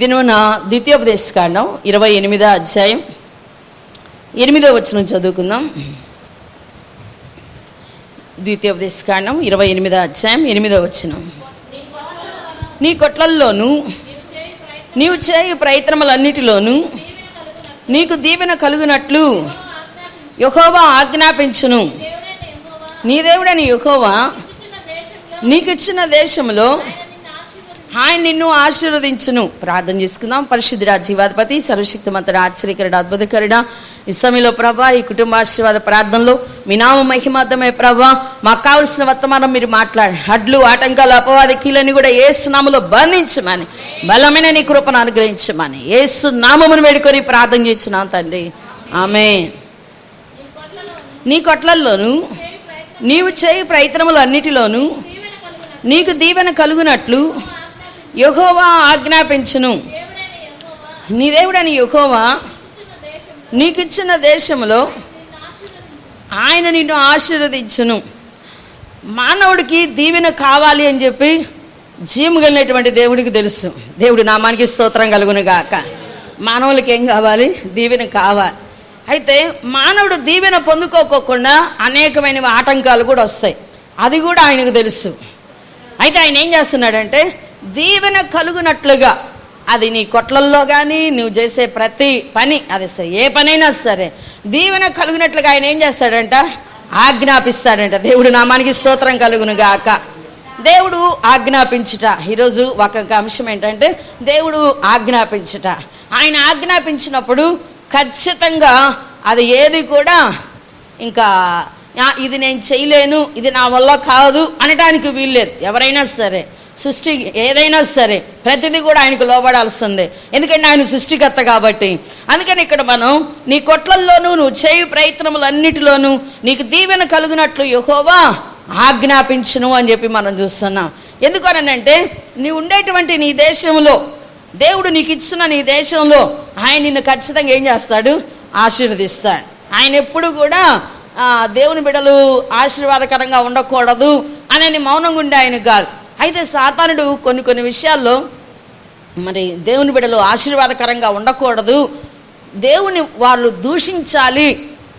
ఇది నా ద్వితీయోపదేశ కాండం ఇరవై ఎనిమిదో అధ్యాయం ఎనిమిదో వచ్చిన చదువుకుందాం. ద్వితీయోపదేశ కాండం ఇరవై ఎనిమిదో అధ్యాయం ఎనిమిదో వచ్చిన నీ కొట్లల్లోనూ నీవు చేయు ప్రయత్నములన్నిటిలోనూ నీకు దీవెన కలుగునట్లు యహోవా ఆజ్ఞాపించును. నీ దేవుడని నీకు నీకిచ్చిన దేశంలో ఆయన నిన్ను ఆశీర్వదించును. ప్రార్థన చేసుకుందాం. పరిశుద్ధుడా జీవాధిపతి సర్వశక్తిమంతుడ ఆశ్చర్యకరుడు అద్భుతకరుడ. ఈ సమయంలో ప్రభా ఈ కుటుంబ ఆశీర్వాద ప్రార్థనలో మీ నామ మహిమార్థమే ప్రభా. మాకు కావలసిన వర్తమానం మీరు మాట్లాడి హడ్లు ఆటంకాలు అపవాద కీలని కూడా ఏసునామలో బంధించమని బలమైన నీ కృపను అనుగ్రహించమని ఏసు నామమును వేడుకొని ప్రార్థన చేస్తున్నాం తండ్రి. ఆమె నీ కొట్లల్లోనూ నీవు చేయి ప్రయత్నములు అన్నిటిలోనూ నీకు దీవెన కలుగునట్లు యహోవా ఆజ్ఞాపించును. నీ దేవుడని యహోవా నీకిచ్చిన దేశంలో ఆయన నిన్ను ఆశీర్వదించును. మానవుడికి దీవెన కావాలి అని చెప్పి జీము కలిగినటువంటి దేవుడికి తెలుసు. దేవుడు నామానికి స్తోత్రం కలుగును గాక మానవులకి ఏం కావాలి? దీవెన కావాలి. అయితే మానవుడు దీవెన పొందుకోకోకుండా అనేకమైన ఆటంకాలు కూడా వస్తాయి. అది కూడా ఆయనకు తెలుసు. అయితే ఆయన ఏం చేస్తున్నాడంటే దీవెన కలుగునట్లుగా. అది నీ కొట్లల్లో కానీ నువ్వు చేసే ప్రతి పని అది సరే ఏ పనైనా సరే. దీవెన కలుగునట్లుగా ఆయన ఏం చేస్తాడంట? ఆజ్ఞాపిస్తాడంట. దేవుడు నామానికి స్తోత్రం కలుగును గాక దేవుడు ఆజ్ఞాపించుట. ఈరోజు ఒక అంశం ఏంటంటే దేవుడు ఆజ్ఞాపించుట. ఆయన ఆజ్ఞాపించినప్పుడు ఖచ్చితంగా అది ఏది కూడా ఇంకా ఇది నేను చేయలేను ఇది నా వల్ల కాదు అనడానికి వీల్లేదు. ఎవరైనా సరే. సృష్టి ఏదైనా సరే ప్రతిదీ కూడా ఆయనకు లోబడాల్సిందే. ఎందుకంటే ఆయన సృష్టికర్త కాబట్టి. అందుకని ఇక్కడ మనం నీ కొట్లల్లోనూ నువ్వు చేయు ప్రయత్నములన్నిటిలోనూ నీకు దీవెన కలుగునట్లు యహోవా ఆజ్ఞాపించును అని చెప్పి మనం చూస్తున్నాం. ఎందుకనంటే నీ ఉండేటువంటి నీ దేశంలో దేవుడు నీకు ఇచ్చిన నీ దేశంలో ఆయన నిన్ను ఖచ్చితంగా ఏం చేస్తాడు? ఆశీర్వదిస్తాడు. ఆయన ఎప్పుడు కూడా దేవుని బిడలు ఆశీర్వాదకరంగా ఉండకూడదు అని మౌనంగా ఉండే ఆయన కాదు. అయితే సాతానుడు కొన్ని కొన్ని విషయాల్లో మరి దేవుని బిడలు ఆశీర్వాదకరంగా ఉండకూడదు. దేవుని వాళ్ళు దూషించాలి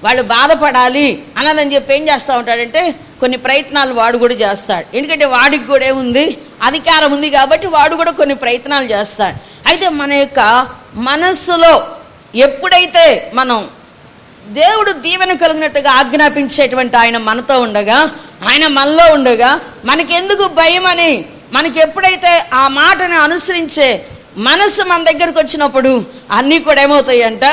వాళ్ళు బాధపడాలి అన్నదని చెప్పి ఏం చేస్తూ ఉంటాడంటే కొన్ని ప్రయత్నాలు వాడు కూడా చేస్తాడు. ఎందుకంటే వాడికి కూడా ఏముంది? అధికారం ఉంది కాబట్టి వాడు కూడా కొన్ని ప్రయత్నాలు చేస్తాడు. అయితే మన యొక్క మనస్సులో ఎప్పుడైతే మనం దేవుడు దీవెన కలిగినట్టుగా ఆజ్ఞాపించేటువంటి ఆయన మనతో ఉండగా ఆయన మనలో ఉండగా మనకెందుకు భయం అని మనకి ఎప్పుడైతే ఆ మాటను అనుసరించే మనసు మన దగ్గరకు వచ్చినప్పుడు అన్నీ కూడా ఏమవుతాయి అంట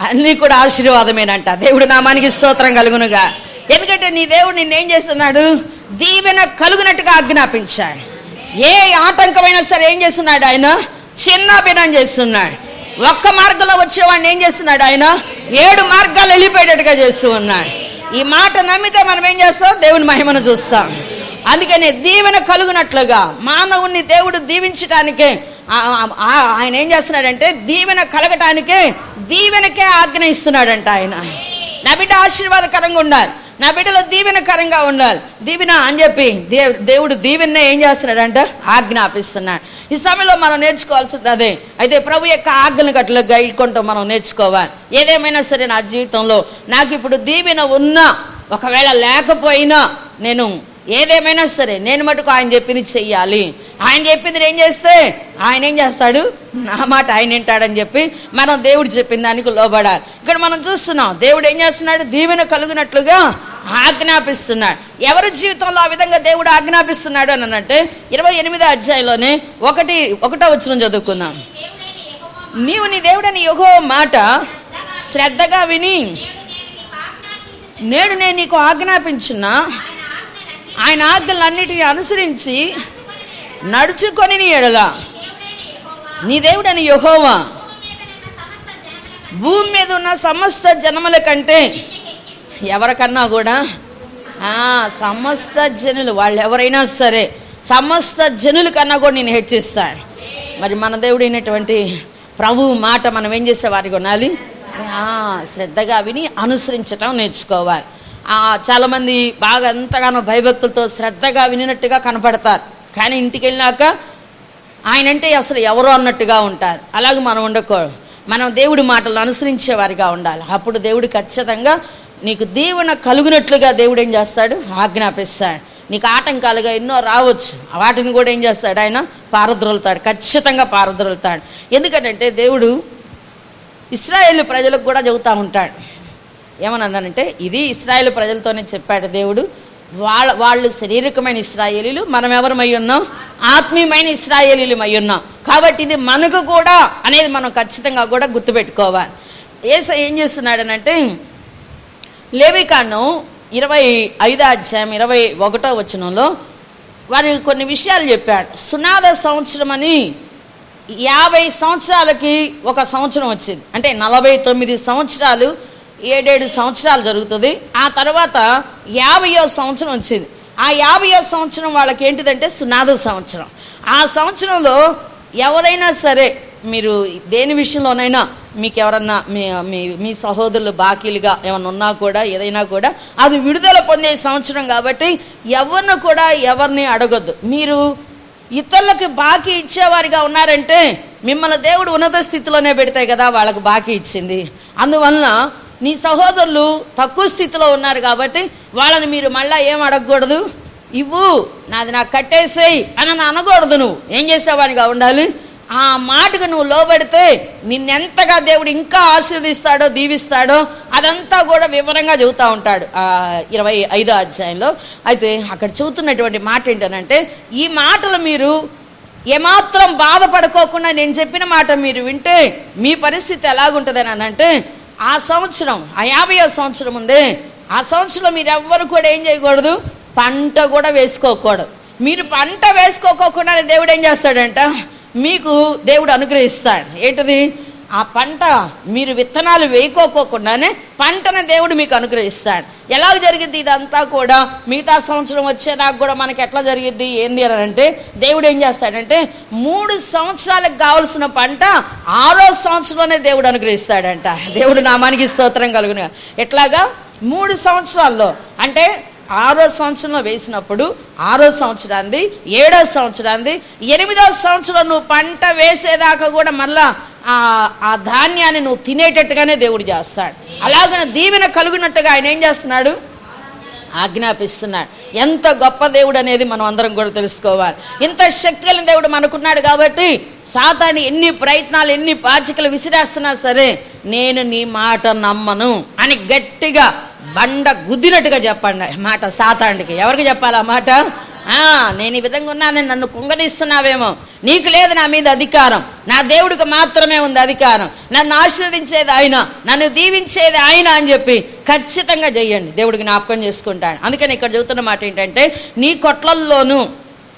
అన్నీ కూడా ఆశీర్వాదమేనంట. దేవుడు నామానికి స్తోత్రం కలుగునుగా. ఎందుకంటే నీ దేవుడు నిన్నేం చేస్తున్నాడు? దీవెన కలుగునట్టుగా ఆజ్ఞాపించాడు. ఏ ఆటంకమైనా సరే ఏం చేస్తున్నాడు ఆయన? చిన్నాభినం చేస్తున్నాడు. ఒక్క మార్గంలో వచ్చేవాడిని ఏం చేస్తున్నాడు ఆయన? ఏడు మార్గాలు వెళ్ళిపోయేటట్టుగా చేస్తూ ఉన్నాడు. ఈ మాట నమ్మితే మనం ఏం చేస్తాం? దేవుని మహిమను చూస్తాం. అందుకనే దీవెన కలుగునట్లుగా మానవుణ్ణి దేవుడు దీవించటానికే ఆ- ఆయన ఏం చేస్తున్నాడంటే దీవెన కలగటానికే దీవెనకే ఆజ్ఞ ఇస్తున్నాడంట ఆయన. నా బిడ్డ ఆశీర్వాదకరంగా ఉండాలి. నా బిడ్డలో దీవెనకరంగా ఉండాలి. దీవెన అని చెప్పి దే దేవుడు దీవెన్నే ఏం చేస్తున్నాడంట? ఆజ్ఞాపిస్తున్నాడు. ఈ సమయంలో మనం నేర్చుకోవాల్సింది అదే. అయితే ప్రభు యొక్క ఆజ్ఞను గట్ల గైడ్కుంటూ మనం నేర్చుకోవాలి. ఏదేమైనా సరే నా జీవితంలో నాకు ఇప్పుడు దీవెన ఉన్నా ఒకవేళ లేకపోయినా నేను ఏదేమైనా సరే నేను మటుకు ఆయన చెప్పింది చెయ్యాలి. ఆయన చెప్పింది ఏం చేస్తే ఆయన ఏం చేస్తాడు? నా మాట ఆయన వింటాడని చెప్పి మనం దేవుడు చెప్పిన దానికి లోబడాలి. ఇక్కడ మనం చూస్తున్నాం దేవుడు ఏం చేస్తున్నాడు? దీవెన కలుగునట్లుగా ఆజ్ఞాపిస్తున్నాడు. ఎవరి జీవితంలో ఆ విధంగా దేవుడు ఆజ్ఞాపిస్తున్నాడు అని అంటే ఇరవై ఎనిమిదో అధ్యాయంలోనే ఒకటి ఒకటో వచ్చిన చదువుకుందాం. నీవు నీ దేవుడని యుగో మాట శ్రద్ధగా విని నేడు నేను నీకు ఆజ్ఞాపించిన ఆయన ఆజ్ఞలన్నిటిని అనుసరించి నడుచుకొని నీ ఎడల. నీ దేవుడని యహోవా భూమి మీద ఉన్న సమస్త జనముల కంటే ఎవరికన్నా కూడా సమస్త జనులు వాళ్ళు ఎవరైనా సరే సమస్త జనుల కన్నా కూడా నేను హెచ్చిస్తాను. మరి మన దేవుడు అయినటువంటి ప్రభు మాట మనం ఏం చేసే వారికి కొనాలి శ్రద్ధగా విని అనుసరించటం నేర్చుకోవాలి. చాలామంది బాగా ఎంతగానో భయభక్తులతో శ్రద్ధగా వినినట్టుగా కనపడతారు. కానీ ఇంటికి వెళ్ళినాక ఆయన అంటే అసలు ఎవరో అన్నట్టుగా ఉంటారు. అలాగే మనం ఉండకూడదు మనం దేవుడి మాటలను అనుసరించే వారిగా ఉండాలి. అప్పుడు దేవుడు ఖచ్చితంగా నీకు దీవెన కలుగునట్లుగా దేవుడు ఏం చేస్తాడు? ఆజ్ఞాపిస్తాడు. నీకు ఆటంకాలుగా ఎన్నో రావచ్చు. వాటిని కూడా ఏం చేస్తాడు ఆయన? పారద్రోలుతాడు. ఖచ్చితంగా పారద్రోలుతాడు. ఎందుకంటే దేవుడు ఇస్రాయేల్ ప్రజలకు కూడా చెబుతూ ఉంటాడు. ఏమన్నానంటే ఇది ఇస్రాయేల్ ప్రజలతోనే చెప్పాడు దేవుడు. వాళ్ళ వాళ్ళు శారీరకమైన ఇస్రాయేలీలు మనం ఎవరమై ఉన్నాం? ఆత్మీయమైన ఇస్రాయేలీలు అయి ఉన్నాం. కాబట్టి ఇది మనకు కూడా అనేది మనం ఖచ్చితంగా కూడా గుర్తుపెట్టుకోవాలి. ఏస ఏం చేస్తున్నాడనంటే లేవికాను ఇరవై ఐదో అధ్యాయం ఇరవై ఒకటో వచనంలో వారి కొన్ని విషయాలు చెప్పాడు సునాద సంవత్సరం అని యాభై సంవత్సరాలకి ఒక సంవత్సరం వచ్చింది. అంటే నలభై తొమ్మిది సంవత్సరాలు ఏడేడు సంవత్సరాలు జరుగుతుంది. ఆ తర్వాత యాభయో సంవత్సరం వచ్చింది. ఆ యాభయో సంవత్సరం వాళ్ళకి ఏంటిదంటే సునాద సంవత్సరం. ఆ సంవత్సరంలో ఎవరైనా సరే మీరు దేని విషయంలోనైనా మీకు ఎవరన్నా మీ మీ మీ సహోదరులు బాకీలుగా ఏమన్నా ఉన్నా కూడా ఏదైనా కూడా అది విడుదల పొందే సంవత్సరం కాబట్టి ఎవరిని కూడా ఎవరిని అడగొద్దు. మీరు ఇతరులకు బాకీ ఇచ్చేవారిగా ఉన్నారంటే మిమ్మల్ని దేవుడు ఉన్నత స్థితిలోనే పెడతాయి కదా వాళ్ళకు బాకీ ఇచ్చింది. అందువలన నీ సహోదరులు తక్కువ స్థితిలో ఉన్నారు కాబట్టి వాళ్ళని మీరు మళ్ళీ ఏం అడగకూడదు? ఇవ్వు నాది నాకు కట్టేసేయి అని అనకూడదు నువ్వు. ఏం చేసేవానిగా ఉండాలి? ఆ మాటకు నువ్వు లోబడితే నిన్నెంతగా దేవుడు ఇంకా ఆశీర్వదిస్తాడో దీవిస్తాడో అదంతా కూడా వివరంగా చెబుతూ ఉంటాడు. ఆ ఇరవై ఐదో అధ్యాయంలో అయితే అక్కడ చెబుతున్నటువంటి మాట ఏంటనంటే ఈ మాటలు మీరు ఏమాత్రం బాధపడుకోకుండా నేను చెప్పిన మాట మీరు వింటే మీ పరిస్థితి ఎలాగుంటుందని అని అంటే ఆ సంవత్సరం ఆ యాభై సంవత్సరం ఉంది. ఆ సంవత్సరంలో మీరు ఎవ్వరు కూడా ఏం చేయకూడదు? పంట కూడా వేసుకోకూడదు. మీరు పంట వేసుకోకోకుండా దేవుడు ఏం చేస్తాడంట? మీకు దేవుడు అనుగ్రహిస్తాడు. ఏంటిది? ఆ పంట మీరు విత్తనాలు వేయకోకోకుండానే పంటను దేవుడు మీకు అనుగ్రహిస్తాడు. ఎలా జరిగింది ఇదంతా కూడా? మిగతా సంవత్సరం వచ్చేదాకా కూడా మనకి ఎట్లా జరిగిద్ది? ఏంది అని అంటే దేవుడు ఏం చేస్తాడంటే మూడు సంవత్సరాలకు కావలసిన పంట ఆరో సంవత్సరంలోనే దేవుడు అనుగ్రహిస్తాడంట. దేవుడు నామానికి స్తోత్రం కలుగున. ఎట్లాగా? మూడు సంవత్సరాల్లో. అంటే ఆరో సంవత్సరంలో వేసినప్పుడు ఆరో సంవత్సరాంది ఏడో సంవత్సరాంది ఎనిమిదో సంవత్సరం నువ్వు పంట వేసేదాకా కూడా మళ్ళా ఆ ధాన్యాన్ని నువ్వు తినేటట్టుగానే దేవుడు చేస్తాడు. అలాగనే దీవెన కలుగునట్టుగా ఆయన ఏం చేస్తున్నాడు? ఆజ్ఞాపిస్తున్నాడు. ఎంత గొప్ప దేవుడు అనేది మనం అందరం కూడా తెలుసుకోవాలి. ఇంత శక్తి కలిగిన దేవుడు మనకున్నాడు కాబట్టి సాతాన్ని ఎన్ని ప్రయత్నాలు ఎన్ని పాచికలు విసిరేస్తున్నా సరే నేను నీ మాట నమ్మను అని గట్టిగా బండ గుద్దినట్టుగా చెప్పండి. మాట సాతాండికి ఎవరికి చెప్పాలి ఆ మాట నేను ఈ విధంగా ఉన్నానని నన్ను కుంగనిస్తున్నావేమో నీకు లేదు నా మీద అధికారం. నా దేవుడికి మాత్రమే ఉంది అధికారం. నన్ను ఆశీర్వదించేది ఆయన. నన్ను దీవించేది ఆయన అని చెప్పి ఖచ్చితంగా చెయ్యండి. దేవుడికి జ్ఞాపకం చేసుకుంటాను. అందుకని ఇక్కడ చెబుతున్న మాట ఏంటంటే నీ కొట్లల్లోనూ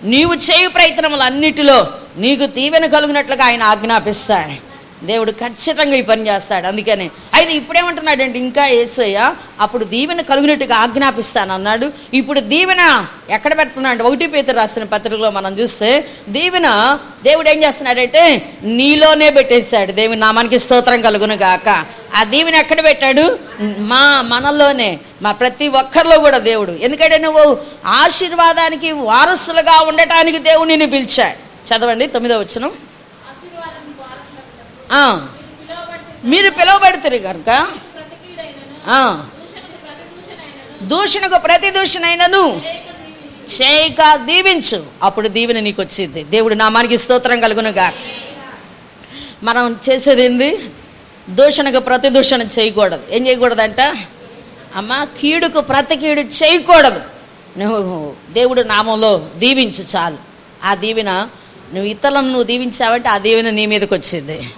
నీవు చేయు ప్రయత్నములన్నిటిలో నీకు దీవెన కలిగినట్లుగా ఆయన ఆజ్ఞాపిస్తాడు. దేవుడు ఖచ్చితంగా ఈ పని చేస్తాడు. అందుకనే. అయితే ఇప్పుడేమంటున్నాడండి ఇంకా ఏసయ్య అప్పుడు దీవెన కలుగునట్టుగా ఆజ్ఞాపిస్తాను అన్నాడు. ఇప్పుడు దీవెన ఎక్కడ పెడుతున్నాడు ఒకటి పేతురు రాసిన పత్రికలో మనం చూస్తే దీవెన దేవుడు ఏం చేస్తున్నాడంటే నీలోనే పెట్టేశాడు. దేవుని నామానికి స్తోత్రం కలుగును గాక. ఆ దీవెన ఎక్కడ పెట్టాడు? మా మనల్లోనే. మా ప్రతి ఒక్కరిలో కూడా దేవుడు. ఎందుకంటే నువ్వు ఆశీర్వాదానికి వారసులుగా ఉండటానికి దేవుడు నిన్ను పిలిచాడు. చదవండి తొమ్మిదో వచ్చినాం మీరు పిలువబడతారు కనుక. దూషణకు ప్రతి దూషణైనను చేయక దీవించు. అప్పుడు దీవెన నీకు వచ్చింది. దేవుడు నామానికి స్తోత్రం కలుగునుగా. మనం చేసేది ఏంది? దూషణకు ప్రతి దూషణ చేయకూడదు. ఏం చేయకూడదంట? అమ్మ కీడుకు ప్రతి కీడు చేయకూడదు. నువ్వు దేవుడు నామంలో దీవించు చాలు. ఆ దీవెన నువ్వు ఇతరులను నువ్వు దీవించావంటే ఆ దీవెన నీ మీదకి వచ్చింది.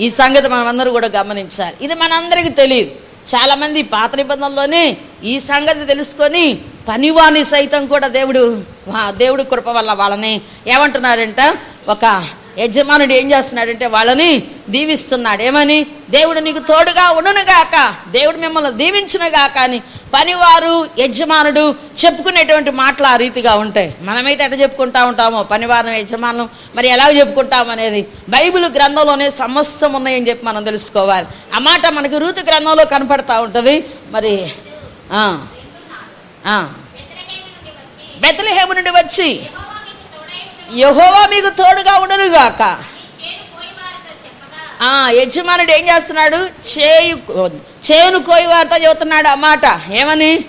ఈ సంగతి మనమందరూ కూడా గమనించాలి. ఇది మనందరికీ తెలియదు. చాలామంది పాత నిబంధనలోనే ఈ సంగతి తెలుసుకొని పనివాణి సైతం కూడా దేవుడు దేవుడి కృప వల్ల వాళ్ళని ఏమంటున్నారంట? ఒక యజమానుడు ఏం చేస్తున్నాడంటే వాళ్ళని దీవిస్తున్నాడు. ఏమని? దేవుడు నీకు తోడుగా ఉండునుగాక. దేవుడు మిమ్మల్ని దీవించునుగాక అని పనివారు యజమానుడు చెప్పుకునేటువంటి మాటలు ఆ రీతిగా ఉంటాయి. మనమైతే ఎట్లా చెప్పుకుంటా ఉంటామో? పనివారం యజమానం మరి ఎలా చెప్పుకుంటాం అనేది? బైబిల్ గ్రంథంలోనే సమస్తం ఉన్నాయని చెప్పి మనం తెలుసుకోవాలి. ఆ మాట మనకి రూతు గ్రంథంలో కనపడతా ఉంటుంది. మరి బెతలహేము నుండి వచ్చి యహోవా మీకు తోడుగా ఉండను గాక చేను కోయివారితో చెప్పగా ఆ యజమానుడు ఏం చేస్తున్నాడు? చేయు చేను కోయి వారితో చెబుతున్నాడు ఆ మాట ఏమని?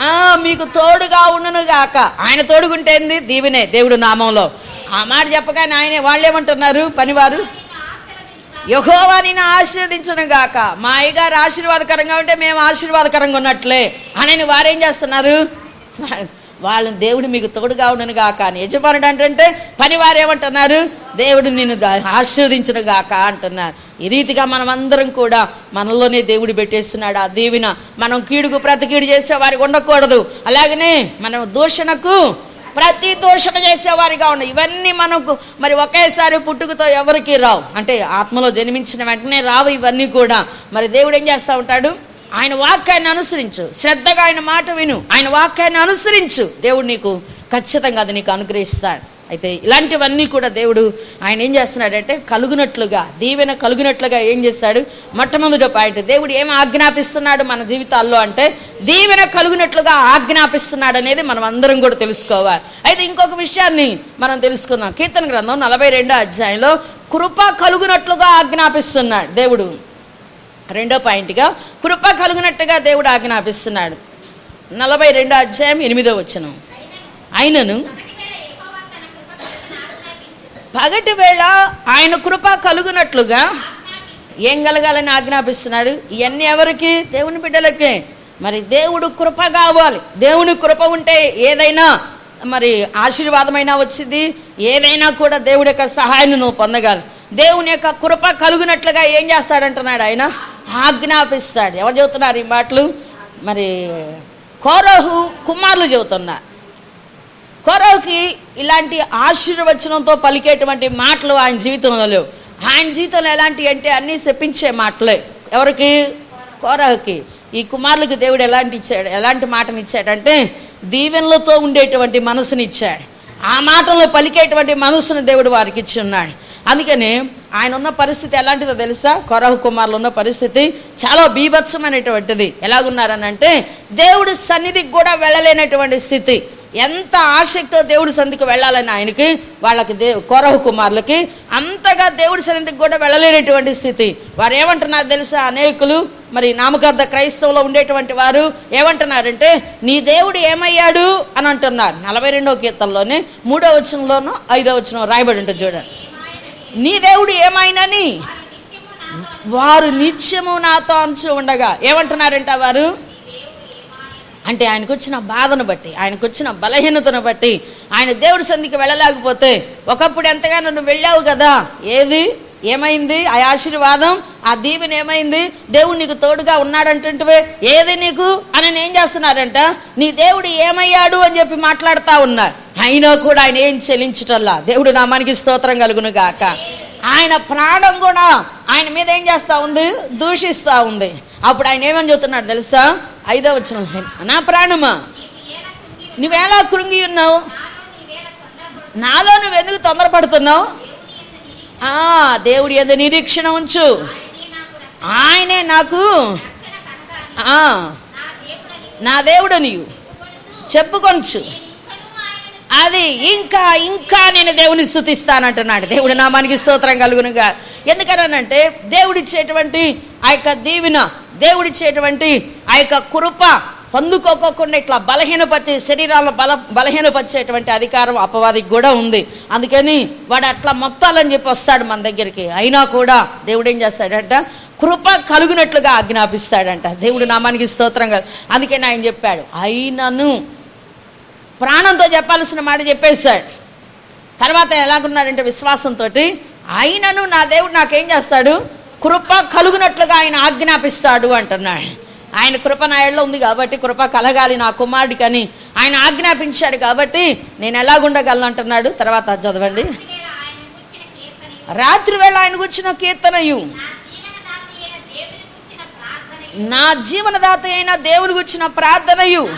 ఆ మీకు తోడుగా ఉండను గాక. ఆయన తోడుగుంటే దీవినే దేవుడు నామంలో. ఆ మాట చెప్పగానే ఆయనే వాళ్ళు ఏమంటున్నారు పనివారు? యహోవా నేను ఆశీర్వదించను గాక. మా అయ్యగారు ఆశీర్వాదకరంగా ఉంటే మేము ఆశీర్వాదకరంగా ఉన్నట్లే. అని వారేం చేస్తున్నారు? వాళ్ళని దేవుడు మీకు తోడుగా ఉండను గాక అని యజమానుడు అంటే పని ఏమంటున్నారు? దేవుడు నిన్ను దా- గాక అంటున్నారు. ఈ రీతిగా మనమందరం కూడా మనలోనే దేవుడు పెట్టేస్తున్నాడు. ఆ దీవిన మనం కీడుకు ప్రతి కీడు చేసే వారికి ఉండకూడదు. అలాగనే మనం దూషణకు ప్రతి దోషణ చేసేవారిగా ఉన్నాయి ఇవన్నీ మనకు మరి ఒకేసారి పుట్టుకతో ఎవరికి రావు. అంటే ఆత్మలో జన్మించిన వెంటనే రావు ఇవన్నీ కూడా. మరి దేవుడు ఏం చేస్తూ ఉంటాడు? ఆయన వాక్యాన్ని అనుసరించు. శ్రద్ధగా ఆయన మాట విను. ఆయన వాక్యాన్ని అనుసరించు. దేవుడు నీకు ఖచ్చితంగా అది నీకు అనుగ్రహిస్తాడు అయితే ఇలాంటివన్నీ కూడా దేవుడు ఆయన ఏం చేస్తున్నాడంటే కలుగునట్లుగా దీవెన కలుగునట్లుగా ఏం చేస్తాడు? మొట్టమొదటి పాయింట్ దేవుడు ఏం ఆజ్ఞాపిస్తున్నాడు మన జీవితాల్లో అంటే దీవెన కలుగునట్లుగా ఆజ్ఞాపిస్తున్నాడు అనేది మనం అందరం కూడా తెలుసుకోవాలి. అయితే ఇంకొక విషయాన్ని మనం తెలుసుకుందాం. కీర్తన గ్రంథం నలభై రెండో అధ్యాయంలో కృప కలుగునట్లుగా ఆజ్ఞాపిస్తున్నాడు దేవుడు. రెండో పాయింట్గా కృప కలుగునట్టుగా దేవుడు ఆజ్ఞాపిస్తున్నాడు. నలభై రెండో అధ్యాయం ఎనిమిదో వచ్చిన ఆయనను పగటి వేళ ఆయన కృప కలుగునట్లుగా ఏం కలగాలని ఆజ్ఞాపిస్తున్నాడు? ఇవన్నీ ఎవరికి? దేవుని బిడ్డలకే. మరి దేవుడు కృప కావాలి. దేవుని కృప ఉంటే ఏదైనా మరి ఆశీర్వాదమైనా వచ్చింది. ఏదైనా కూడా దేవుడి యొక్క సహాయాన్ని నువ్వు పొందగలవు. దేవుని యొక్క కృప కలుగునట్లుగా ఏం చేస్తాడంటున్నాడు ఆయన? ఆజ్ఞాపిస్తాడు. ఎవరు చెబుతున్నారు ఈ మాటలు? మరి కోరహు కుమారులు చెబుతున్నారు కొరవుకి ఇలాంటి ఆశీర్వచనంతో పలికేటువంటి మాటలు ఆయన జీవితంలో లేవు. ఆయన జీవితంలో ఎలాంటి అంటే అన్నీ చెప్పించే మాటలే. ఎవరికి? కోరహుకి. ఈ కుమారులకు దేవుడు ఎలాంటి ఇచ్చాడు? ఎలాంటి మాటను ఇచ్చాడంటే దీవెనలతో ఉండేటువంటి మనసునిచ్చాడు. ఆ మాటలు పలికేటువంటి మనసును దేవుడు వారికి ఇచ్చి ఉన్నాడు. అందుకని ఆయన ఉన్న పరిస్థితి ఎలాంటిదో తెలుసా? కొరహు కుమారులు ఉన్న పరిస్థితి చాలా బీభత్సమైనటువంటిది. ఎలాగున్నారని అంటే సన్నిధికి కూడా వెళ్ళలేనటువంటి స్థితి. ఎంత ఆసక్తితో దేవుడి సన్నిధికి వెళ్ళాలని ఆయనకి వాళ్ళకి దే కొరహు కుమారులకి అంతగా దేవుడి సన్నిధికి కూడా వెళ్ళలేనటువంటి స్థితి. వారు ఏమంటున్నారు తెలుసా అనేకులు? మరి నామకార్థ క్రైస్తవులో ఉండేటువంటి వారు ఏమంటున్నారంటే నీ దేవుడు ఏమయ్యాడు? అని అంటున్నారు. నలభై రెండో కీర్తనలోనే మూడో వచనంలోనూ ఐదో వచనం రాయబడి ఉంటుంది చూడండి. నీ దేవుడు ఏమైనని వారు నిత్యము నాతో అంచు ఉండగా. ఏమంటున్నారంట వారు? అంటే ఆయనకు వచ్చిన బాధను బట్టి ఆయనకు వచ్చిన బలహీనతను బట్టి ఆయన దేవుడి సంధికి వెళ్ళలేకపోతే ఒకప్పుడు ఎంతగానో నువ్వు వెళ్ళావు కదా. ఏది? ఏమైంది? ఆ ఆశీర్వాదం ఆ దీవెన ఏమైంది? దేవుడు నీకు తోడుగా ఉన్నాడంటుంటివే. ఏది నీకు? అని ఏం చేస్తున్నారంట? నీ దేవుడు ఏమయ్యాడు అని చెప్పి మాట్లాడుతూ ఉన్నారు. అయినా కూడా ఆయన ఏం చెల్లించటల్లా? దేవుడు నామానికి స్తోత్రం కలుగును గాక ఆయన ప్రాణం కూడా ఆయన మీద ఏం చేస్తా ఉంది? దూషిస్తా ఉంది. అప్పుడు ఆయన ఏమని చెబుతున్నాడు తెలుసా? ఐదో వచ్చిన నా ప్రాణమా? నువ్వేలా కృంగి ఉన్నావు? నాలో నువ్వు ఎందుకు తొందరపడుతున్నావు? దేవుడి ఎందు నిరీక్షణ ఉంచు. ఆయనే నాకు ఆ నా దేవుడు నీవు చెప్పుకొంచు అది ఇంకా ఇంకా నేను దేవుని స్థుతిస్తానంటున్నాడు. దేవుడు నామానికి స్తోత్రం కలుగునుగా. ఎందుకనంటే దేవుడిచ్చేటువంటి ఆ యొక్క దీవెన దేవుడిచ్చేటువంటి ఆ యొక్క కృప పొందుకోకుండా ఇట్లా బలహీనపరిచే శరీరాలను బల బలహీనపరిచేటువంటి అధికారం అపవాదికి కూడా ఉంది. అందుకని వాడు అట్లా మొత్తాలని చెప్పి వస్తాడు మన దగ్గరికి. అయినా కూడా దేవుడు ఏం చేస్తాడంట? కృప కలుగునట్లుగా ఆజ్ఞాపిస్తాడంట. దేవుడు నామానికి స్తోత్రం అందుకని ఆయన చెప్పాడు అయినను. ప్రాణంతో చెప్పాల్సిన మాట చెప్పేశాడు. తర్వాత ఎలాగున్నాడంటే విశ్వాసంతో అయినను నా దేవుడు నాకేం చేస్తాడు? కృప కలుగునట్లుగా ఆయన ఆజ్ఞాపిస్తాడు అంటున్నాడు. ఆయన కృప ఉంది కాబట్టి కృప కలగాలి నా కుమారుడికి అని ఆయన ఆజ్ఞాపించాడు కాబట్టి నేను ఎలాగుండగలను అంటున్నాడు. తర్వాత చదవండి. రాత్రి వేళ ఆయన కూర్చున్న కీర్తనయు. నా జీవనదాత అయిన దేవుని గుచ్చిన ప్రార్థనయు.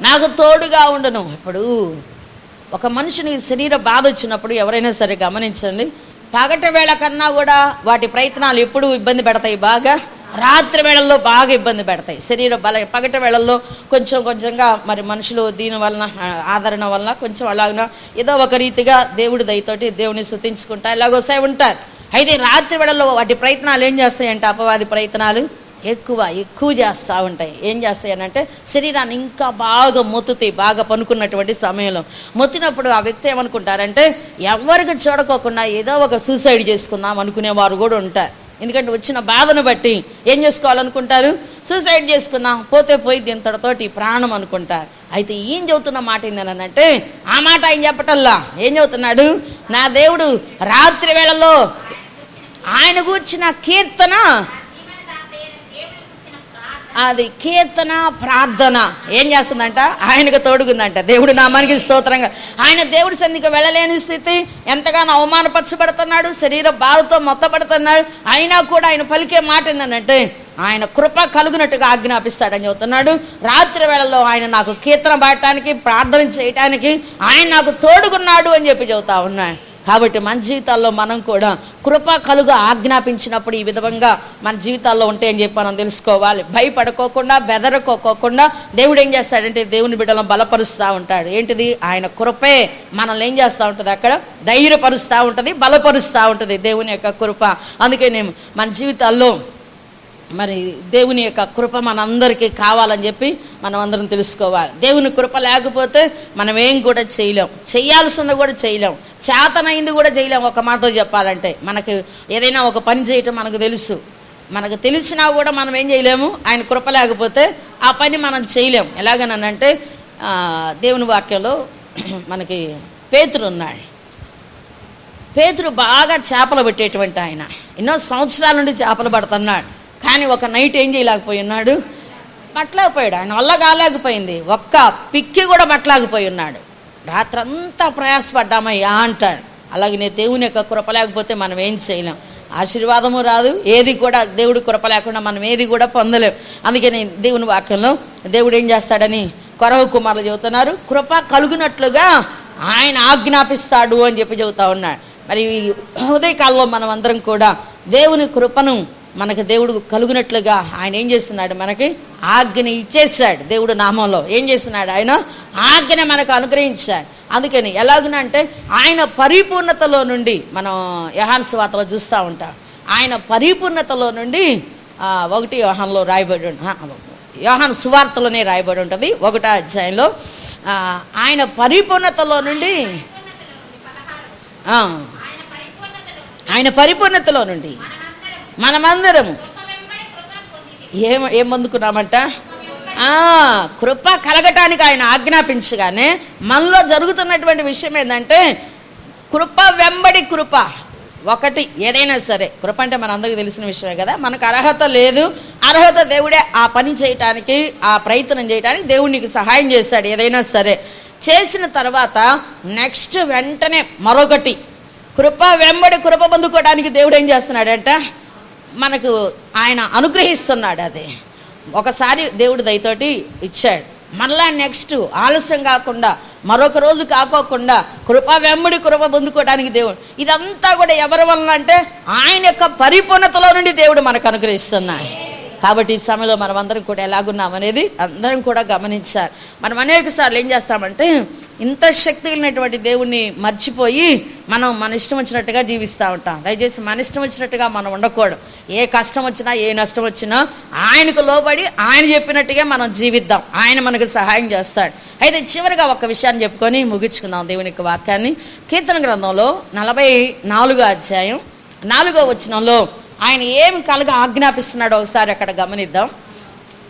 నాకు తోడుగా ఉండను. ఇప్పుడు ఒక మనిషిని శరీర బాధ వచ్చినప్పుడు ఎవరైనా సరే గమనించండి. పగటి వేళ కన్నా కూడా వాటి ప్రయత్నాలు ఎప్పుడు ఇబ్బంది పెడతాయి బాగా. రాత్రి వేళల్లో బాగా ఇబ్బంది పెడతాయి. శరీర బల పగటి వేళల్లో కొంచెం కొంచెంగా మరి మనుషులు దీని వలన ఆదరణ వలన కొంచెం అలాగిన ఏదో ఒక రీతిగా దేవుడి దయతోటి దేవుని స్థుతించుకుంటా ఇలాగొస్తాయి ఉంటారు. అయితే రాత్రి వేళల్లో వాటి ప్రయత్నాలు ఏం చేస్తాయంటే అపవాది ప్రయత్నాలు ఎక్కువ ఎక్కువ చేస్తూ ఉంటాయి. ఏం చేస్తాయి శరీరాన్ని ఇంకా బాగా మొత్తుతాయి బాగా పనుకున్నటువంటి సమయంలో. మొత్తినప్పుడు ఆ వ్యక్తి ఏమనుకుంటారంటే ఎవరికి చూడకోకుండా ఏదో ఒక సూసైడ్ చేసుకుందాం అనుకునే వారు కూడా ఉంటారు. ఎందుకంటే వచ్చిన బాధను బట్టి ఏం చేసుకోవాలనుకుంటారు? సూసైడ్ చేసుకుందాం పోతే పోయి దీంతటితోటి ప్రాణం అనుకుంటారు. అయితే ఏం చెబుతున్న మాట ఏందనంటే ఆ మాట ఆయన చెప్పటల్లా ఏం చెబుతున్నాడు? నా దేవుడు రాత్రి వేళలో ఆయన కూర్చిన కీర్తన అది కీర్తన ప్రార్థన. ఏం చేస్తుందంట? ఆయనకు తోడుగుందంట. దేవుడు నామానికి స్తోత్రంగా. ఆయన దేవుడి సంధికి వెళ్ళలేని స్థితి ఎంతగానో అవమానపరచబడుతున్నాడు శరీర బాధతో మొత్తపడుతున్నాడు అయినా కూడా ఆయన పలికే మాట ఏంటంటే ఆయన కృప కలుగునట్టుగా ఆజ్ఞాపిస్తాడని చెబుతున్నాడు. రాత్రి వేళలో ఆయన నాకు కీర్తన పాడటానికి ప్రార్థన చేయటానికి ఆయన నాకు తోడుగున్నాడు అని చెప్పి చెబుతా ఉన్నాడు కాబట్టి మన జీవితాల్లో మనం కూడా కృప కలుగా ఆజ్ఞాపించినప్పుడు ఈ విధంగా మన జీవితాల్లో ఉంటే అని చెప్పి మనం తెలుసుకోవాలి. భయపడుకోకుండా బెదరుకోకోకుండా దేవుడు ఏం చేస్తాడంటే దేవుని బిడ్డలను బలపరుస్తూ ఉంటాడు. ఏంటిది? ఆయన కృపే మనల్ని ఏం చేస్తూ ఉంటుంది అక్కడ? ధైర్యపరుస్తూ ఉంటుంది బలపరుస్తూ ఉంటుంది దేవుని యొక్క కృప. అందుకే నేను మన జీవితాల్లో మరి దేవుని యొక్క కృప మనందరికీ కావాలని చెప్పి మనం అందరం తెలుసుకోవాలి. దేవుని కృప లేకపోతే మనం ఏం కూడా చేయలేం. చేయాల్సింది కూడా చేయలేం. చేతనైంది కూడా చేయలేం. ఒక మాటలో చెప్పాలంటే మనకి ఏదైనా ఒక పని చేయటం మనకు తెలుసు. మనకు తెలిసినా కూడా మనం ఏం చేయలేము. ఆయన కృప లేకపోతే ఆ పని మనం చేయలేం. ఎలాగనంటే దేవుని వాక్యంలో మనకి పేతురు ఉన్నాడు. పేతురు బాగా చేపలు పెట్టేటువంటి ఆయన. ఎన్నో సంవత్సరాల నుండి చేపలు పడుతున్నాడు. కానీ ఒక నైట్ ఏం చేయలేకపోయి ఉన్నాడు? పట్టలేకపోయాడు ఆయన వల్ల కాలేకపోయింది ఒక్క పిక్కి కూడా పట్టలేకపోయి ఉన్నాడు. రాత్రంతా ప్రయాసపడ్డామయ్యా అంటాడు. అలాగే నేను దేవుని యొక్క కృప లేకపోతే మనం ఏం చేయలేం. ఆశీర్వాదము రాదు. ఏది కూడా దేవుడి కృప లేకుండా మనం ఏది కూడా పొందలేం. అందుకని దేవుని వాక్యంలో దేవుడు ఏం చేస్తాడని కొరవ కుమారులు చెబుతున్నారు. కృప కలుగునట్లుగా ఆయన ఆజ్ఞాపిస్తాడు అని చెప్పి చెబుతా ఉన్నాడు. మరి ఈ ఉదయకాలంలో మనం అందరం కూడా దేవుని కృపను మనకు దేవుడు కలుగునట్లుగా ఆయన ఏం చేస్తున్నాడు మనకి ఆజ్ఞని ఇచ్చేసాడు దేవుడు నామంలో. ఏం చేస్తున్నాడు ఆయన? ఆజ్ఞ మనకు అనుగ్రహించాడు. అందుకని ఎలాగునంటే ఆయన పరిపూర్ణతలో నుండి మనం యహాన్ వార్తలో చూస్తూ ఉంటాం. ఆయన పరిపూర్ణతలో నుండి ఒకటి వ్యవహారంలో రాయబడి ఉం- యోహాన్ సువార్తలోనే రాయబడి ఉంటుంది ఒకటో అధ్యాయంలో. ఆయన పరిపూర్ణతలో నుండి ఆయన పరిపూర్ణతలో నుండి. మనమందరము. ఏం ఏం పొందుకున్నామంట? ఆ, కృప కలగటానికి ఆయన ఆజ్ఞాపించగానే మనలో జరుగుతున్నటువంటి విషయం ఏంటంటే కృప వెంబడి కృప. ఒకటి ఏదైనా సరే కృప అంటే మనందరికీ తెలిసిన విషయమే కదా మనకు అర్హత లేదు. అర్హత దేవుడే ఆ పని చేయటానికి ఆ ప్రయత్నం చేయటానికి దేవుడు నీకు సహాయం చేశాడు ఏదైనా సరే. చేసిన తర్వాత నెక్స్ట్ వెంటనే మరొకటి. కృప వెంబడి కృప పొందుకోవడానికి దేవుడు ఏం చేస్తున్నాడంట? మనకు ఆయన అనుగ్రహిస్తున్నాడు అది. ఒకసారి దేవుడు దయతోటి ఇచ్చాడు. మరలా నెక్స్ట్ ఆలస్యం కాకుండా మరొక రోజు కాకోకుండా కృప వెంబడి కృప పొందుకోవడానికి దేవుడు. ఇదంతా కూడా ఎవరి వలన అంటే ఆయన యొక్క పరిపూర్ణతలో నుండి దేవుడు మనకు అనుగ్రహిస్తున్నాడు. కాబట్టి ఈ సమయంలో మనం అందరం కూడా ఎలాగున్నాం అనేది అందరం కూడా గమనించాలి. మనం అనేక సార్లు ఏం చేస్తామంటే ఇంత శక్తి కలిగినటువంటి దేవుణ్ణి మర్చిపోయి మనం మన ఇష్టం వచ్చినట్టుగా జీవిస్తూ ఉంటాం. దయచేసి మన ఇష్టం వచ్చినట్టుగా మనం ఉండకూడదు. ఏ కష్టం వచ్చినా ఏ నష్టం వచ్చినా ఆయనకు లోబడి ఆయన చెప్పినట్టుగా మనం జీవిద్దాం. ఆయన మనకు సహాయం చేస్తాడు. అయితే చివరిగా ఒక విషయాన్ని చెప్పుకొని ముగించుకుందాం దేవుని యొక్క వాక్యాన్ని. కీర్తన గ్రంథంలో నలభై నాలుగో అధ్యాయం నాలుగో వచనంలో ఆయన ఏం కలగ ఆజ్ఞాపిస్తున్నాడో ఒకసారి అక్కడ గమనిద్దాం.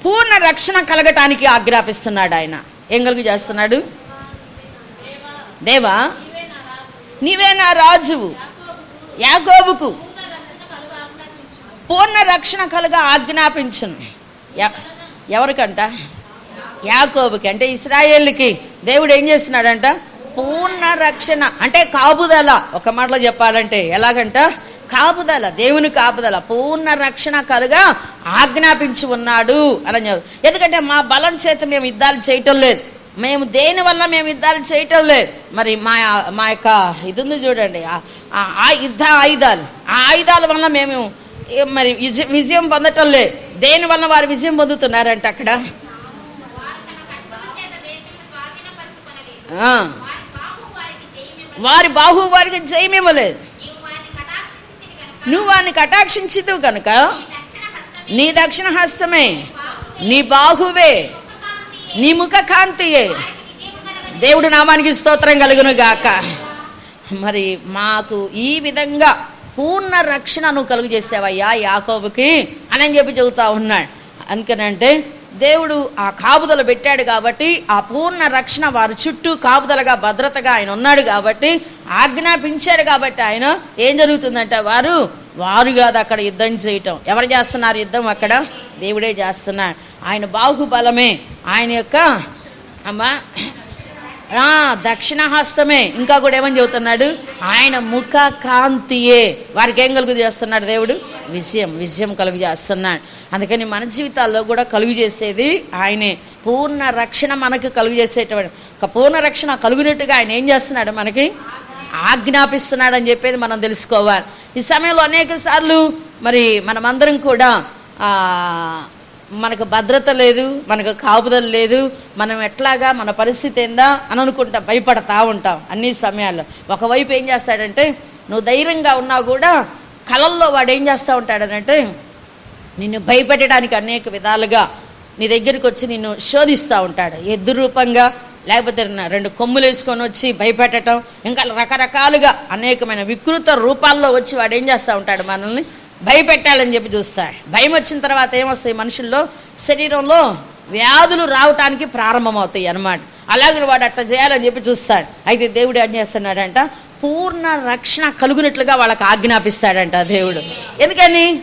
పూర్ణ రక్షణ కలగటానికి ఆజ్ఞాపిస్తున్నాడు ఆయన. ఏం కలుగు చేస్తున్నాడు? దేవా నీవే నా రాజువు. యాగోబుకు పూర్ణ రక్షణ కలుగా ఆజ్ఞాపించను. ఎవరికంట? యాకోబుకి. అంటే ఇస్రాయేల్కి. దేవుడు ఏం చేస్తున్నాడంట? పూర్ణ రక్షణ. అంటే కాపుదల. ఒక మాటలో చెప్పాలంటే ఎలాగంట? కాపుదల దేవుని కాపుదల పూర్ణ రక్షణ కలుగా ఆజ్ఞాపించి ఉన్నాడు అని ఎందుకంటే మా బలం చేత మేము యుద్ధాలు చేయటం లేదు. మేము దేని వల్ల మేము యుద్ధాలు చేయటం లేదు. మరి మా మా యొక్క ఇది ఉంది చూడండి. ఆ- యుద్ధ ఆయుధాలు. ఆ ఆయుధాల వల్ల మేము మరి విజయం పొందటం లేదు. దేని వల్ల వారు విజయం పొందుతున్నారంట అక్కడ? వారి బాహు వారికి జయమేమో లేదు బాహు వారికి జయమివ్వలేదు నీవు వారిని కటాక్షించితివి గనుక నువ్వు వారిని కటాక్షించితువు కనుక. నీ దక్షిణ హస్తమే నీ బాహువే నీ ముఖ కాంతియే. దేవుడు నామానికి స్తోత్రం కలుగును గాక మరి మాకు ఈ విధంగా పూర్ణ రక్షణ నువ్వు కలుగు చేసావయ్యా యాకోబుకి అని చెప్పి చెబుతా ఉన్నాడు. అందుకనంటే దేవుడు ఆ కాపుదల పెట్టాడు కాబట్టి ఆ పూర్ణ రక్షణ వారి చుట్టూ కాపుదలగా భద్రతగా ఆయన ఉన్నాడు కాబట్టి ఆజ్ఞాపించాడు కాబట్టి ఆయన ఏం జరుగుతుందంటే వారు వారు కాదు అక్కడ యుద్ధం చేయటం. ఎవరు చేస్తున్నారు యుద్ధం అక్కడ? దేవుడే చేస్తున్నాడు ఆయన బాహుబలమే. ఆయన యొక్క అమ్మా దక్షిణ హస్తమే ఇంకా కూడా ఏమని చెబుతున్నాడు? ఆయన ముఖ కాంతియే. వారికి ఏం కలుగు చేస్తున్నాడు దేవుడు? విజయం విజయం కలుగు చేస్తున్నాడు. అందుకని మన జీవితాల్లో కూడా కలుగు చేసేది ఆయనే. పూర్ణ రక్షణ మనకు కలుగు చేసేటువంటి ఒక పూర్ణ రక్షణ కలుగునట్టుగా ఆయన ఏం చేస్తున్నాడు మనకి? ఆజ్ఞాపిస్తున్నాడు అని చెప్పేది మనం తెలుసుకోవాలి. ఈ సమయంలో అనేక సార్లు మరి మనమందరం కూడా మనకు భద్రత లేదు మనకు కాపుదల లేదు మనం ఎట్లాగా మన పరిస్థితి ఏందా అని అనుకుంటా భయపడతా ఉంటాం అన్ని సమయాల్లో. ఒకవైపు ఏం చేస్తాడంటే నువ్వు ధైర్యంగా ఉన్నా కూడా కలల్లో వాడు ఏం చేస్తూ ఉంటాడనంటే నిన్ను భయపెట్టడానికి అనేక విధాలుగా నీ దగ్గరికి వచ్చి నిన్ను శోధిస్తూ ఉంటాడు. ఎద్దు రూపంగా లేకపోతే రెండు కొమ్ములు వేసుకొని వచ్చి భయపెట్టడం ఇంకా రకరకాలుగా అనేకమైన వికృత రూపాల్లో వచ్చి వాడు ఏం చేస్తూ ఉంటాడు మనల్ని భయపెట్టాలని చెప్పి చూస్తాడు భయం వచ్చిన తర్వాత ఏమొస్తాయి మనుషుల్లో? శరీరంలో వ్యాధులు రావటానికి ప్రారంభమవుతాయి అన్నమాట. అలాగే వాడు అట్లా చేయాలని చెప్పి చూస్తాడు అయితే దేవుడు ఏం చేస్తున్నాడంట? పూర్ణ రక్షణ కలుగునట్లుగా వాళ్ళకి ఆజ్ఞాపిస్తాడంట దేవుడు. ఎందుకని?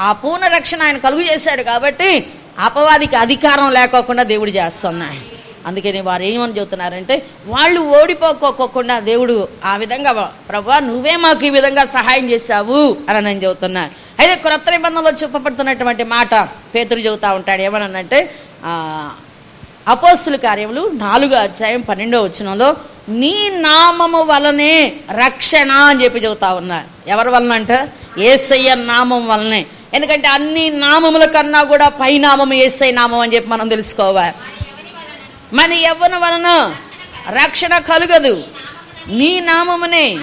ఆ పూర్ణ రక్షణ ఆయన కలుగు చేశాడు కాబట్టి అపవాదికి అధికారం లేకోకుండా దేవుడు చేస్తున్నాడు. అందుకని వారు ఏమని చెబుతున్నారంటే వాళ్ళు ఓడిపోకోకుండా దేవుడు ఆ విధంగా ప్రభా నువ్వే మాకు ఈ విధంగా సహాయం చేశావు అని నేను చెబుతున్నాను. అయితే క్రొత్త నిబంధనలో చెప్పబడుతున్నటువంటి మాట పేతురు చెబుతా ఉంటాడు. ఏమనంటే అపోస్తుల కార్యములు నాలుగో అధ్యాయం పన్నెండో వచనంలో నీ నామము వలనే రక్షణ అని చెప్పి చెబుతా ఉన్నారు ఎవరి వలన అంట? ఏసయ్య నామం వలనే. ఎందుకంటే అన్ని నామముల కన్నా కూడా పై ఏసై నామం అని చెప్పి మనం తెలుసుకోవాలి. మన యవ్వన వలన రక్షణ కలుగదు. నీ నామమునే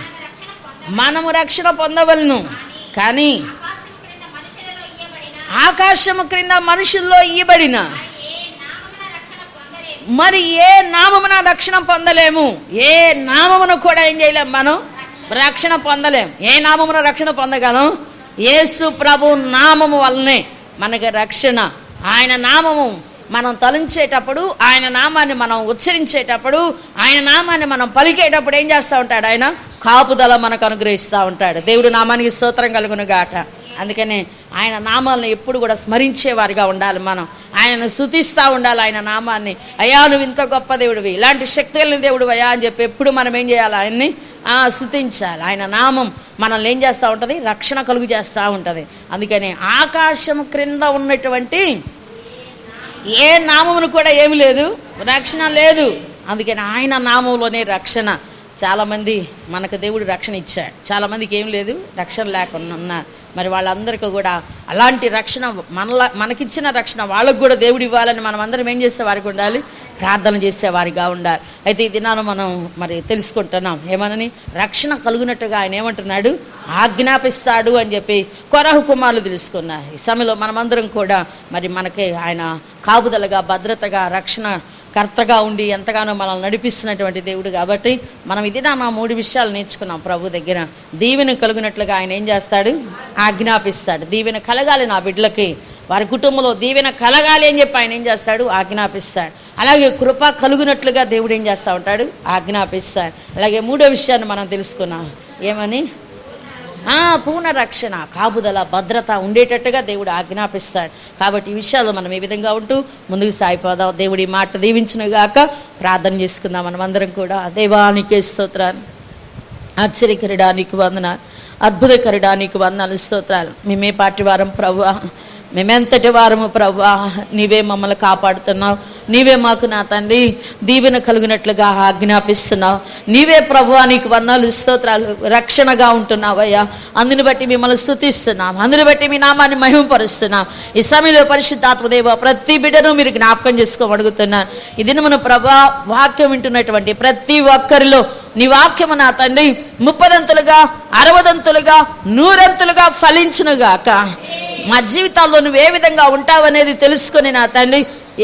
మనము రక్షణ పొందవలను. కానీ ఆకాశము క్రింద మనుషుల్లో ఇయ్యబడిన మరి ఏ నామమున రక్షణ పొందలేము? ఏ నామమును కూడా ఏం చేయలేం మనం? రక్షణ పొందలేము ఏ నామమున రక్షణ పొందగలం? యేసు ప్రభు నామము వల్లనే మనకి రక్షణ. ఆయన నామము మనం తలంచేటప్పుడు ఆయన నామాన్ని మనం ఉచ్చరించేటప్పుడు ఆయన నామాన్ని మనం పలికేటప్పుడు ఏం చేస్తూ ఉంటాడు ఆయన? కాపుదల మనకు అనుగ్రహిస్తూ ఉంటాడు. దేవుడు నామానికి స్తోత్రం కలుగును గాట అందుకని ఆయన నామాలను ఎప్పుడు కూడా స్మరించేవారిగా ఉండాలి మనం. ఆయనను శుతిస్తూ ఉండాలి ఆయన నామాన్ని. అయ్యా నువ్వు ఇంత గొప్ప దేవుడివి. ఇలాంటి శక్తి కలిగిన దేవుడు అయ్యా అని చెప్పి ఎప్పుడు మనం ఏం చేయాలి ఆయన్ని? ఆ, స్థుతించాలి ఆయన నామం మనల్ని ఏం చేస్తూ ఉంటుంది? రక్షణ కలుగు చేస్తూ ఉంటుంది. అందుకని ఆకాశం క్రింద ఉన్నటువంటి ఏ నామమును కూడా ఏమి లేదు రక్షణ లేదు. అందుకని ఆయన నామంలోనే రక్షణ. చాలామంది మనకు దేవుడు రక్షణ ఇచ్చాడు. చాలామందికి ఏం లేదు రక్షణ లేకుండా ఉన్నారు మరి వాళ్ళందరికీ కూడా అలాంటి రక్షణ మనలా మనకిచ్చిన రక్షణ వాళ్ళకు కూడా దేవుడు ఇవ్వాలని మనం అందరం ఏం చేస్తే వారికి ఉండాలి? ప్రార్థన చేసేవారిగా ఉండాలి. అయితే ఈ దినాన మనం మరి తెలుసుకుంటున్నాం. ఏమనని? రక్షణ కలుగునట్టుగా ఆయన ఏమంటున్నాడు? ఆజ్ఞాపిస్తాడు అని చెప్పి కొరహు కుమారులు తెలుసుకున్నారు. ఈ సమయంలో మనమందరం కూడా మరి మనకి ఆయన కాపుదలగా భద్రతగా రక్షణ కర్తగా ఉండి ఎంతగానో మనల్ని నడిపిస్తున్నటువంటి దేవుడు కాబట్టి మనం ఇది నా మూడు విషయాలు నేర్చుకున్నాం ప్రభు దగ్గర. దీవెన కలుగునట్లుగా ఆయన ఏం చేస్తాడు? ఆజ్ఞాపిస్తాడు. దీవెన కలగాలి నా బిడ్డలకి. వారి కుటుంబంలో దీవెన కలగాలి అని చెప్పి ఆయన ఏం చేస్తాడు? ఆజ్ఞాపిస్తాడు. అలాగే కృప కలుగునట్లుగా దేవుడు ఏం చేస్తూ ఉంటాడు? ఆజ్ఞాపిస్తాడు అలాగే మూడో విషయాన్ని మనం తెలుసుకున్నాం ఏమని? ఆ పూర్ణ రక్షణ కాపుదల భద్రత ఉండేటట్టుగా దేవుడు ఆజ్ఞాపిస్తాడు. కాబట్టి ఈ విషయాలు మనం ఈ విధంగా ఉంటూ ముందుకు సాగిపోదాం. దేవుడి మాట దీవించినగాక ప్రార్థన చేసుకుందాం మనం అందరం కూడా. దేవానికి స్తోత్రాలు. ఆశ్చర్యకరడానికి వందన అద్భుతకరడానికి వందనాలు స్తోత్రాలు. మేమే పాటి వారం ప్రభు మేమెంతటి వారము ప్రభా నీవే మమ్మల్ని కాపాడుతున్నావు. నీవే మాకు నా తండ్రి. దీవెన కలిగినట్లుగా ఆజ్ఞాపిస్తున్నావు. నీవే ప్రభు నీకు వర్ణాలు స్తోత్రాలు రక్షణగా ఉంటున్నావయ్యా. అందుని బట్టి మిమ్మల్ని స్థుతిస్తున్నాం అందుని బట్టి మీ నామాన్ని మహిమపరుస్తున్నాం. ఈ సమయంలో పరిశుద్ధాత్మదేవ ప్రతి బిడ్డను మీరు జ్ఞాపకం చేసుకోమడుగుతున్నాను ఇది మన ప్రభా వాక్యం వింటున్నటువంటి ప్రతి ఒక్కరిలో నీ వాక్యము నా తండ్రి ముప్పదంతులుగా అరవదంతులుగా నూరంతులుగా ఫలించునుగాక. మా జీవితాల్లో నువ్వు ఏ విధంగా ఉంటావనేది తెలుసుకొని నా తండ్రి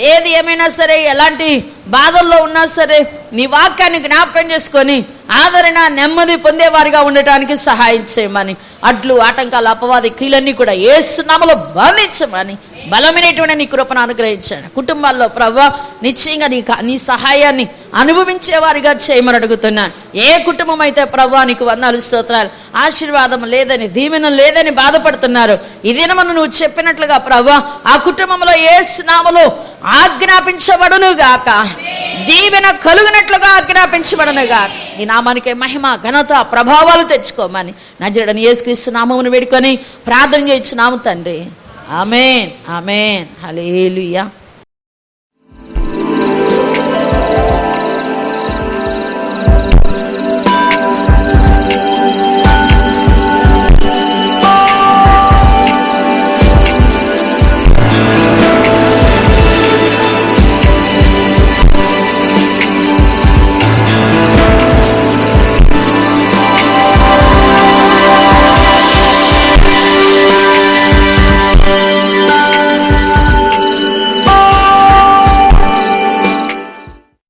ఏది ఏమైనా సరే ఎలాంటి బాధల్లో ఉన్నా సరే నీ వాక్యాన్ని జ్ఞాపకం చేసుకొని ఆదరణ నెమ్మది పొందేవారిగా ఉండటానికి సహాయం చేయమని అడ్లు ఆటంకాలు అపవాది క్రియలన్నీ కూడా ఏసునామలో బంధించమని బలమైనటువంటి నీ కృపను అనుగ్రహించాను కుటుంబాల్లో ప్రభా నిశ్చయంగా నీ కా- నీ సహాయాన్ని అనుభవించేవారిగా చేయమని అడుగుతున్నాను ఏ కుటుంబం అయితే ప్రభా నీకు వందాలు స్తోత్రాలు ఆశీర్వాదం లేదని దీవెన లేదని బాధపడుతున్నారు ఇదేనా మనం నువ్వు చెప్పినట్లుగా ప్రభా ఆ కుటుంబంలో ఏ స్నామలో ఆజ్ఞాపించబడును గాక దీవెన కలుగునట్లుగా ఆజ్ఞాపించబడును గాక ఈ నామానికి మహిమ ఘనత ప్రభావాలు తెచ్చుకోమని. నజరడని యేసుక్రీస్తు నామమును వేడుకొని ప్రార్థన చేయించున్నాము తండ్రి. ఆమెన్. ఆమెన్. హల్లెలూయా.